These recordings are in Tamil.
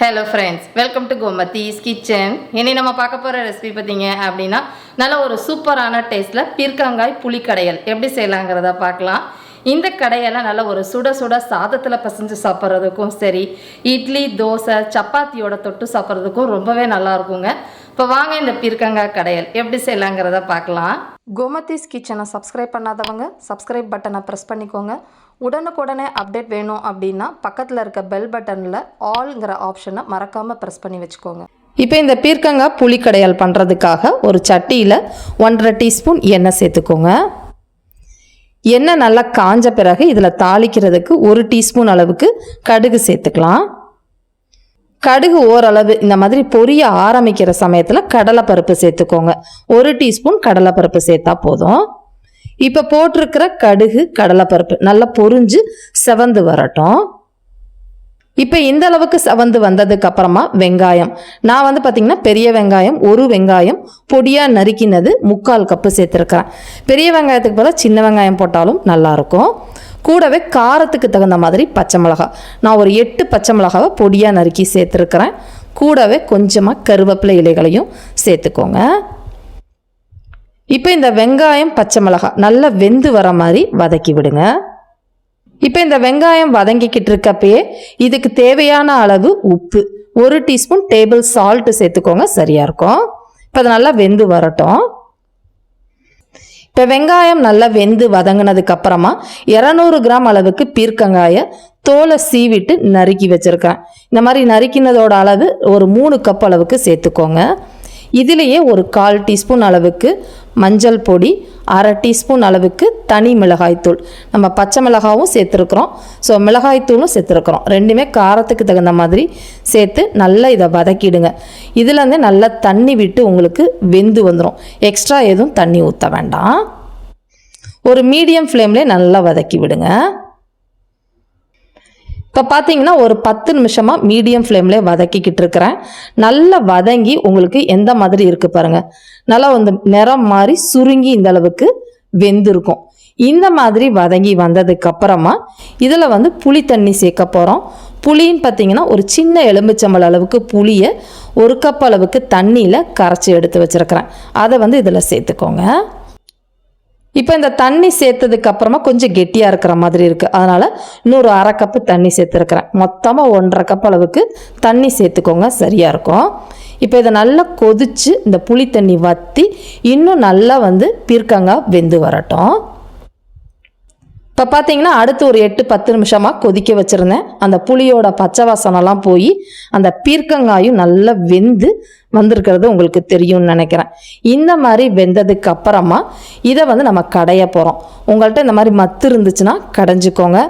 Hello friends welcome to Gomathi's kitchen இனி நம்ம பார்க்க போகிற ரெசிபி பார்த்தீங்க அப்படின்னா நல்ல ஒரு சூப்பரான டேஸ்ட்டில் பீர்க்கங்காய் புளி கடையல் எப்படி செய்யலாங்கிறத பார்க்கலாம். இந்த கடையெல்லாம் நல்ல ஒரு சுட சுட சாதத்தில் பசைஞ்சு சாப்பிட்றதுக்கும் சரி இட்லி தோசை சப்பாத்தியோட தொட்டு சாப்பிட்றதுக்கும் ரொம்பவே நல்லா இருக்குங்க. இப்போ வாங்க இந்த பீர்க்கங்காய் கடையல். எப்படி செய்யலாங்கிறத பார்க்கலாம். கோமதிஸ் கிச்சனை சப்ஸ்கிரைப் பண்ணாதவங்க சப்ஸ்கிரைப் பட்டனை ப்ரெஸ் பண்ணிக்கோங்க. உடனுக்குடனே அப்டேட் வேணும் அப்படின்னா பக்கத்தில் இருக்க பெல் பட்டனில் ஆல்ங்கிற ஆப்ஷனை மறக்காமல் ப்ரெஸ் பண்ணி வச்சுக்கோங்க. இப்போ இந்த பீர்க்கங்காய் புளி கடையால் பண்ணுறதுக்காக ஒரு சட்டியில் ஒன்றரை டீஸ்பூன் எண்ணெய் சேர்த்துக்கோங்க. எண்ணெய் நல்லா காஞ்ச பிறகு இதில் தாளிக்கிறதுக்கு ஒரு டீஸ்பூன் அளவுக்கு கடுகு சேர்த்துக்கலாம். கடுகு ஓரளவு இந்த மாதிரி பொரிய ஆரம்பிக்கிற சமயத்தில் கடலைப்பருப்பு சேர்த்துக்கோங்க. ஒரு டீஸ்பூன் கடலைப்பருப்பு சேர்த்தா போதும். இப்போ போட்டிருக்கிற கடுகு கடலைப்பருப்பு நல்லா பொரிஞ்சு செவந்து வரட்டும். இப்போ இந்த அளவுக்கு செவந்து வந்ததுக்கு அப்புறமா வெங்காயம். நான் வந்து பார்த்திங்கன்னா பெரிய வெங்காயம் ஒரு வெங்காயம் பொடியாக நறுக்கினது முக்கால் கப்பு சேர்த்துருக்குறேன். பெரிய வெங்காயத்துக்கு பதிலாக சின்ன வெங்காயம் போட்டாலும் நல்லாயிருக்கும் கூடவே காரத்துக்கு தகுந்த மாதிரி பச்சை மிளகாய் நான் ஒரு எட்டு பச்சை மிளகாவை பொடியாக நறுக்கி சேர்த்துருக்குறேன். கூடவே கொஞ்சமாக கருவேப்பிலை இலைகளையும் சேர்த்துக்கோங்க. இப்போ இந்த வெங்காயம் பச்சை மிளகாய் நல்லா வெந்து வர மாதிரி வதக்கி விடுங்க. இப்போ இந்த வெங்காயம் வதங்கிக்கிட்டு இருக்கப்பயே இதுக்கு தேவையான அளவு உப்பு. ஒரு டீஸ்பூன் டேபிள் சால்ட்டு சேர்த்துக்கோங்க. சரியாக இருக்கும். இப்போ அது நல்லா வெந்து வரட்டும். இப்போ வெங்காயம் நல்லா வெந்து வதங்கினதுக்கு அப்புறமா இரநூறு கிராம் அளவுக்கு பீர்க்கங்காய தோலை சீவிட்டு நறுக்கி வச்சுருக்கேன். இந்த மாதிரி நறுக்கினதோட அளவு ஒரு மூணு கப் அளவுக்கு சேர்த்துக்கோங்க. இதிலேயே ஒரு கால் டீஸ்பூன் அளவுக்கு மஞ்சள் பொடி அரை டீஸ்பூன் அளவுக்கு தனி மிளகாய்த்தூள். நம்ம பச்சை மிளகாவும் சேர்த்துருக்குறோம். ஸோ மிளகாய்த்தூளும் சேர்த்துருக்குறோம். ரெண்டுமே காரத்துக்கு தகுந்த மாதிரி சேர்த்து நல்லா இதை வதக்கிடுங்க. இதுலேருந்து நல்லா தண்ணி விட்டு உங்களுக்கு வெந்து வந்துடும் எக்ஸ்ட்ரா எதுவும் தண்ணி ஊற்ற வேண்டாம். ஒரு மீடியம் ஃப்ளேம்லேயே நல்லா வதக்கி விடுங்க. இப்போ பார்த்தீங்கன்னா ஒரு பத்து நிமிஷமாக மீடியம் ஃப்ளேமில் வதக்கிக்கிட்டு இருக்கிறேன். நல்லா வதங்கி உங்களுக்கு எந்த மாதிரி இருக்குது பாருங்கள் நல்லா வந்து நிறம் மாறி சுருங்கி இந்த அளவுக்கு வெந்திருக்கும். இந்த மாதிரி வதங்கி வந்ததுக்கு அப்புறமா இதில் வந்து புளி தண்ணி சேர்க்க போகிறோம் புளின்னு பார்த்தீங்கன்னா ஒரு சின்ன எலுமிச்சம்பழ அளவுக்கு புளியை ஒரு கப் அளவுக்கு தண்ணியில் கரைச்சி எடுத்து வச்சுருக்கிறேன். அதை வந்து இதில் சேர்த்துக்கோங்க. இப்போ இந்த தண்ணி சேர்த்ததுக்கு அப்புறமா கொஞ்சம் கெட்டியாக இருக்கிற மாதிரி இருக்குது அதனால் இன்னொரு அரை கப்பு தண்ணி சேர்த்துருக்குறேன். மொத்தமாக ஒன்றரை கப் அளவுக்கு தண்ணி சேர்த்துக்கோங்க. சரியாக இருக்கும். இப்போ இதை நல்லா கொதித்து இந்த புளி தண்ணி வற்றி இன்னும் நல்லா வந்து பீர்க்கங்காய் வெந்து வரட்டும். இப்போ பார்த்தீங்கன்னா அடுத்து ஒரு எட்டு பத்து நிமிஷமாக கொதிக்க வச்சுருந்தேன். அந்த புளியோட பச்சை வாசனெல்லாம் போய் அந்த பீர்க்கங்காயும் நல்லா வெந்து வந்திருக்கிறது உங்களுக்கு தெரியும்னு நினைக்கிறேன். இந்த மாதிரி வெந்ததுக்கு அப்புறமா இதை வந்து நம்ம கடைய போகிறோம் உங்கள்கிட்ட இந்த மாதிரி மத்து இருந்துச்சுன்னா கடைஞ்சிக்கோங்க.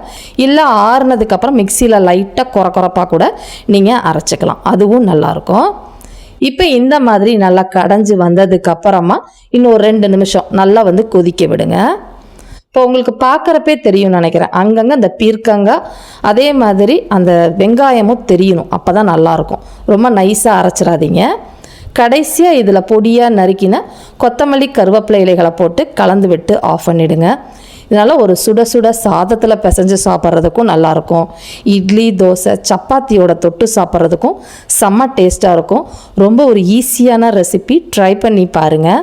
இல்லை ஆறுனதுக்கப்புறம் மிக்சியில் லைட்டாக குறை குறைப்பாக கூட நீங்கள் அரைச்சிக்கலாம். அதுவும் நல்லாயிருக்கும். இப்போ இந்த மாதிரி நல்லா கடைஞ்சி வந்ததுக்கு அப்புறமா இன்னும் ஒரு ரெண்டு நிமிஷம் நல்லா வந்து கொதிக்க விடுங்க. இப்போ உங்களுக்கு பார்க்குறப்பே தெரியும்னு நினைக்கிறேன். அங்கங்கே அந்த பீர்க்கங்காய் அதே மாதிரி அந்த வெங்காயமும் தெரியணும். அப்போ தான் நல்லாயிருக்கும். ரொம்ப நைஸாக அரைச்சிடாதீங்க. கடைசியாக இதில் பொடியாக நறுக்கின கொத்தமல்லி கருவேப்பிலை இலைகளை போட்டு கலந்து விட்டு ஆஃப் பண்ணிவிடுங்க இதனால் ஒரு சுட சுட சாதத்தில் பிசைஞ்சு சாப்பிட்றதுக்கும் நல்லாயிருக்கும். இட்லி தோசை சப்பாத்தியோட தொட்டு சாப்பிட்றதுக்கும் செம்ம டேஸ்ட்டாக இருக்கும். ரொம்ப ஒரு ஈஸியான ரெசிபி ட்ரை பண்ணி பாருங்கள்